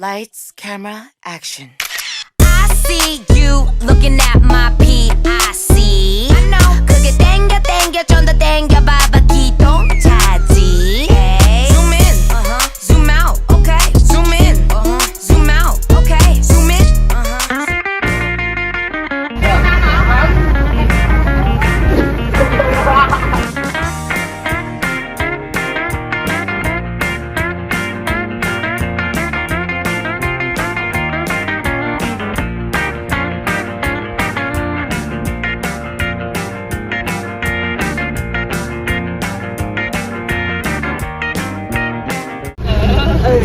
Lights, camera, action. I see you looking at my PIC.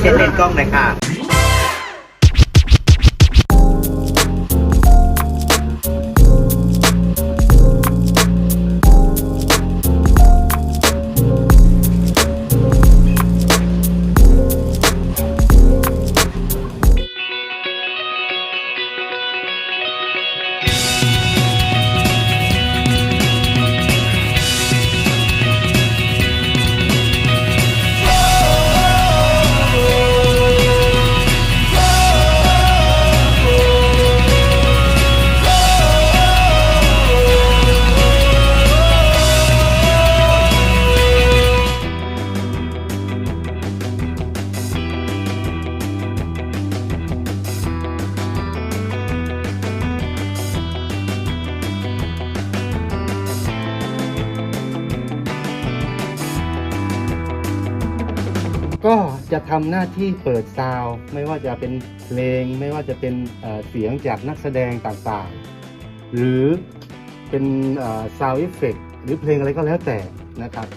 เช็ดเลนส์กล้องหน่อยค่ะ จะทำหน้าที่เปิดซาวด์ไม่ว่าจะเป็นเพลง ไม่ว่าจะเป็นเสียงจากนักแสดงต่างๆ หรือเป็นซาวด์เอฟเฟกหรือเพลงอะไรก็แล้วแต่นะครับ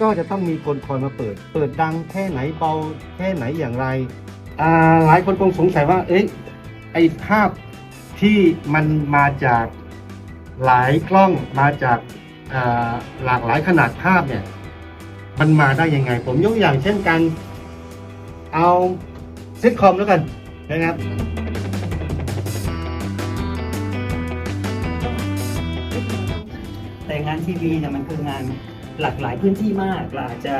ก็จะต้องมีคนคอยมาเปิด เปิดดังแค่ไหนเบาแค่ไหนอย่างไร หลายคนคงสงสัยว่าเอ๊ะไอภาพที่มันมาจากหลายกล้องมาจากหลากหลายขนาดภาพเนี่ยมันมาได้ยังไง ผมยกอย่างเช่นการ เอาซิทคอมแล้วกันนะครับแต่งานทีวีเนี่ยมันคืองานหลากหลายพื้นที่มากเราอาจจะ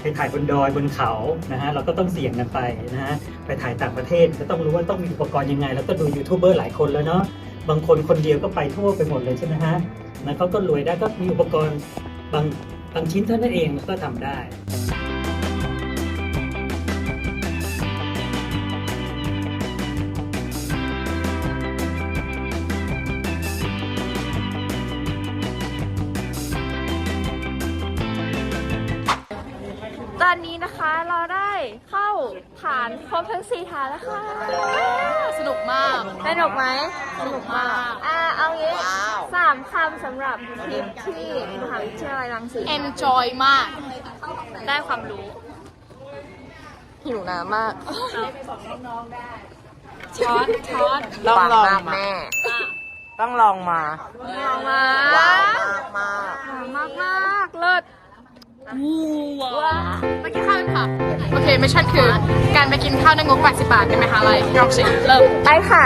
ไปถ่ายบนดอยบนเขานะฮะเราก็ต้องเสี่ยงกันไปนะฮะไปถ่ายต่างประเทศก็ต้องรู้ว่าต้องมีอุปกรณ์ยังไง แล้วก็ดูยูทูบเบอร์หลายคนแล้วเนาะบางคนคนเดียวก็ไปทั่วไปหมดเลยใช่ไหมฮะนะเขาก็รวยได้ก็มีอุปกรณ์บางบางชิ้นเท่านั้นเองก็ทำได้ ตอนนี้นะคะเราได้เข้าฐานครบทั้งสี่ฐานแล้วค่ะสนุกมาก สนุกไหมสนุกมาก อ่าเอางี้สามคำสำหรับทริปที่มหาวิทยาลัยรังสิต enjoy มาก ได้ความรู้ หิวน้ำมากช้อนช้อนต้องลองแม่ต้องลองมาลองมาว้าวมากมากมากๆเลิศ ว้าวไปกินข้าวกันค่ะ โอเคมิชชั่นคือ การไปกินข้าวในงบ80บาทในมหาลัยยอร์กสิเริ่มไปค่ะ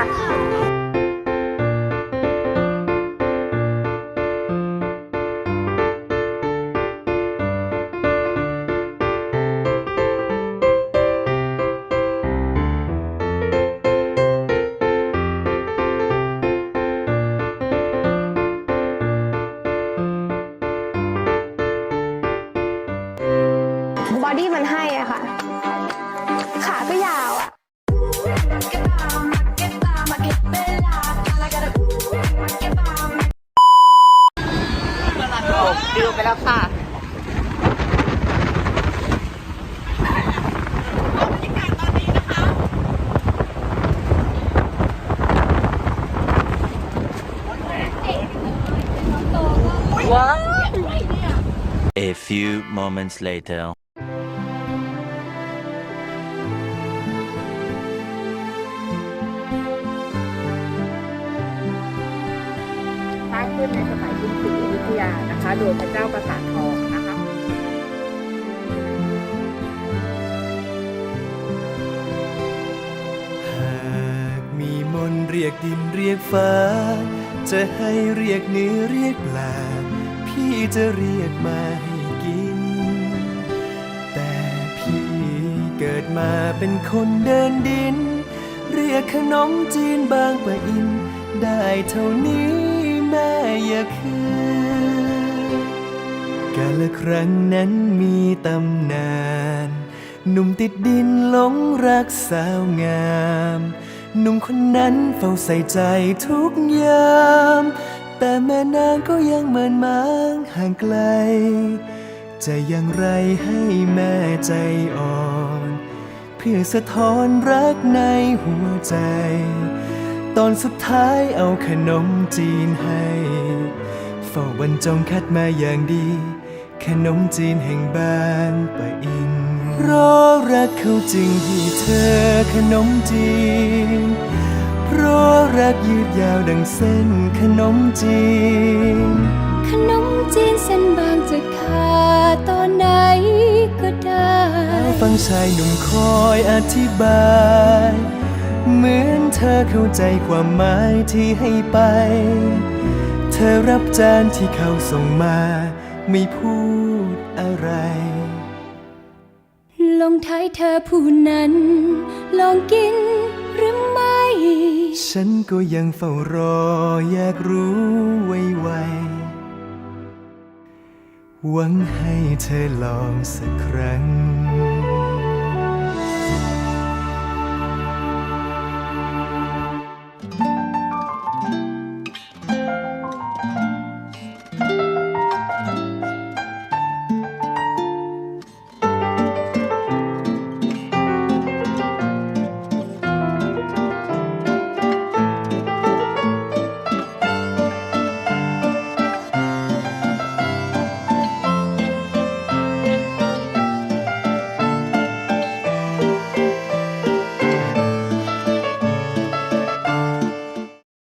ดี้มันให้อะค่ะ ขาก็ยาวอะดิวไปแล้วค่ะ A few moments later. โดยพระเจ้าประสาททองนะคะหากมีมนเรียกดินเรียกฟ้า จะให้เรียกเนื้อเรียกปลา พี่จะเรียกมาให้กิน แต่พี่เกิดมาเป็นคนเดินดิน เรียกขนมจีนบางปะอิน ได้เท่านี้แม่อย่าคืน กาละครั้งนั้นมีตำนาน หนุ่มติดดินหลงรักสาวงาม หนุ่มคนนั้นเฝ้าใส่ใจทุกยาม แต่แม่นางก็ยังเมินมางห่างไกล จะอย่างไรให้แม่ใจอ่อน เพื่อสะท้อนรักในหัวใจ ตอนสุดท้ายเอาขนมจีนให้เฝ้าบรรจงคัดมาอย่างดี ขนมจีนแห่งบางปะอินเพราะรักเขาจึงให้เธอขนมจีน เพราะรักยืดยาวดังเส้นขนมจีน ขนมจีนเส้นบางจะขาดตอนไหนก็ได้ฟังชายหนุ่มคอยอธิบาย เหมือนเธอเข้าใจความหมายที่ให้ไป เธอรับจานที่เขาส่งมา ไม่พูดอะไร ลงท้ายเธอผู้นั้น ลองกินหรือไม่ ฉันก็ยังเฝ้ารออยากรู้ไวๆหวังให้เธอลองสักครั้ง